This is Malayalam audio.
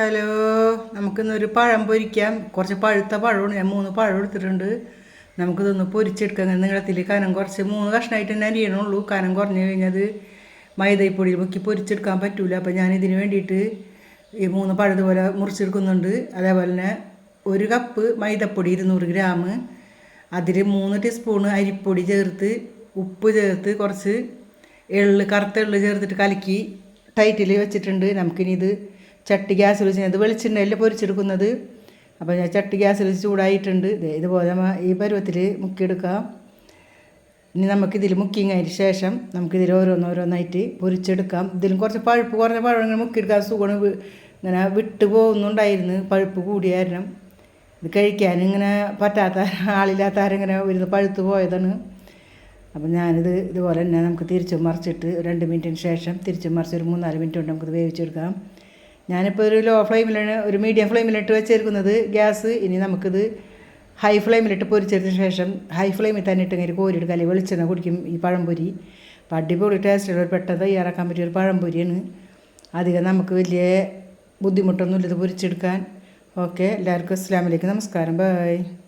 ഹലോ നമുക്കിന്നൊരു പഴം പൊരിക്കാം. കുറച്ച് പഴുത്ത പഴമാണ്. ഞാൻ മൂന്ന് പഴം എടുത്തിട്ടുണ്ട്. നമുക്കിതൊന്ന് പൊരിച്ചെടുക്കാം. ഇങ്ങനെ നീളത്തിൽ കനം കുറച്ച് മൂന്ന് കഷ്ണമായിട്ട് തന്നെ അരിയണുള്ളൂ. കനം കുറഞ്ഞു കഴിഞ്ഞത് മൈദപ്പൊടിയിൽ മുക്കി പൊരിച്ചെടുക്കാൻ പറ്റില്ല അപ്പോൾ ഞാൻ ഇതിന് വേണ്ടിയിട്ട് ഈ മൂന്ന് പഴം പോലെ മുറിച്ചെടുക്കുന്നുണ്ട്. അതേപോലെ തന്നെ ഒരു കപ്പ് മൈദപ്പൊടി ഇരുന്നൂറ് ഗ്രാം. അതിൽ മൂന്ന് ടീസ്പൂണ് അരിപ്പൊടി ചേർത്ത് ഉപ്പ് ചേർത്ത് കുറച്ച് എള്ള് കറുത്ത എള്ള് ചേർത്തിട്ട് കലക്കി ടൈറ്റിൽ വെച്ചിട്ടുണ്ട്. നമുക്കിനി ഇത് ചട്ടി ഗ്യാസിൽ വെച്ച് ഇത് വെളിച്ചെണ്ണയിൽ പൊരിച്ചെടുക്കുന്നത്? അപ്പോൾ ഞാൻ ചട്ടി ഗ്യാസിൽ വെച്ച് ചൂടായിട്ടുണ്ട്. ഇതുപോലെ ഈ പരുവത്തിൽ മുക്കിയെടുക്കാം. ഇനി നമുക്കിതിൽ മുക്കിങ്ങതിന് ശേഷം നമുക്കിതിൽ ഓരോന്നോരോന്നായിട്ട് പൊരിച്ചെടുക്കാം. ഇതിലും കുറച്ച് പഴുപ്പ് കുറഞ്ഞ പഴം മുക്കിയെടുക്കാൻ സുഖമാണ്. ഇങ്ങനെ വിട്ടു പോകുന്നുണ്ടായിരുന്നു. പഴുപ്പ് കൂടിയ കാരണം. ഇത് കഴിക്കാൻ ഇങ്ങനെ പറ്റാത്ത ആളില്ലാത്ത ആരിങ്ങനെ ഇരുന്ന് പഴുത്തു പോയതാണ്. അപ്പം ഞാനിത് ഇതുപോലെ തന്നെ നമുക്ക് തിരിച്ചു മറിച്ചിട്ട് രണ്ട് മിനിറ്റിന് ശേഷം തിരിച്ചു മറിച്ച് ഒരു മൂന്നാൽ മിനിറ്റ് കൊണ്ട് നമുക്കിത് വേവിച്ചെടുക്കാം. ഞാനിപ്പോൾ ഒരു ലോ ഫ്ലെയിമിലാണ് ഒരു മീഡിയം ഫ്ലെയിമിലിട്ട് വെച്ചിരിക്കുന്നത് ഗ്യാസ് ഇനി നമുക്കിത് ഹൈ ഫ്ലെയിമിലിട്ട് പൊരിച്ചതിന് ശേഷം ഹൈ ഫ്ലെയിമിൽ തന്നെ ഇട്ട് ഇട്ടെങ്കിൽ കോരിയെടുക്കുക. അല്ലെങ്കിൽ വെളിച്ചെണ്ണ കുടിക്കും ഈ പഴംപൊരി. അപ്പം അടിപൊളി ടേസ്റ്റുള്ള ഒരു പെട്ടെന്ന് തയ്യാറാക്കാൻ പറ്റിയ ഒരു പഴംപൊരിയാണ്. അധികം നമുക്ക് വലിയ ബുദ്ധിമുട്ടൊന്നുമില്ല ഇത് പൊരിച്ചെടുക്കാൻ. ഓക്കെ എല്ലാവർക്കും അസ്സാം വലൈക്കും നമസ്കാരം. ബൈ